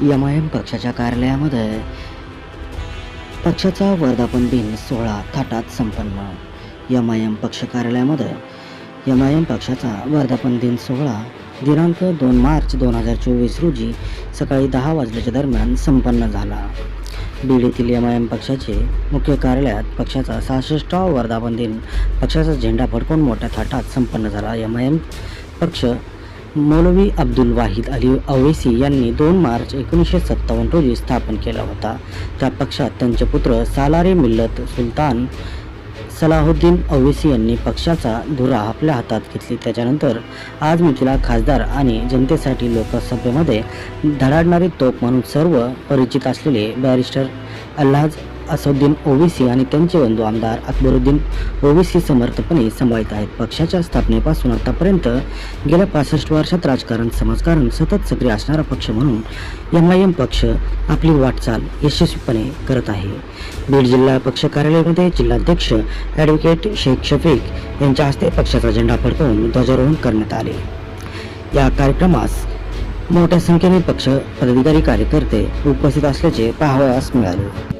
M I am पक्षाच्या कार्यालयामध्ये पक्षाचा वर्धापन दिन सोहळा थाटात संपन्न. एम आय एम पक्ष कार्यालयामध्ये एम आय एम पक्षाचा वर्धापन दिन सोहळा दिनांक दोन मार्च दोन हजार चोवीस रोजी सकाळी दहा वाजल्याच्या दरम्यान संपन्न झाला. बीड येथील एम आय एम पक्षाचे मुख्य कार्यालयात पक्षाचा सहासष्टावा वर्धापन दिन पक्षाचा झेंडा फडकून मोठ्या थाटात संपन्न झाला. एम आय एम पक्ष मौलवी अब्दुल वाहिद अली अवैसी यांनी दोन मार्च एकोणीसशे सत्तावन्न रोजी स्थापन केला होता. त्या पक्षात त्यांचे पुत्र सालारे मिल्लत सुलतान सलाहुद्दीन अवैसी यांनी पक्षाचा धुरा आपल्या हातात घेतली. त्याच्यानंतर आज मी तुला खासदार आणि जनतेसाठी लोकसभेमध्ये धडाडणारी तोप म्हणून सर्व परिचित असलेले बॅरिस्टर अल्लाज असुद्दीन ओवीसी आणि त्यांचे बंधू आमदार अकबरुद्दीन ओवीसी समर्थपणे सांभाळत आहेत. पक्षाच्या स्थापनेपासून आतापर्यंत गेल्या पासष्ट वर्षात राजकारण समाजकारण सतत सक्रिय असणारा पक्ष म्हणून एम आय एम पक्ष आपली वाटचाल यशस्वीपणे करत आहे. बीड जिल्हा पक्ष कार्यालयामध्ये जिल्हाध्यक्ष ॲडव्होकेट शेख शफीक यांच्या हस्ते पक्षाचा झेंडा फडकवून ध्वजारोहण करण्यात आले. या कार्यक्रमास मोठ्या संख्येने पक्ष पदाधिकारी कार्यकर्ते उपस्थित असल्याचे पाहावयास मिळाले.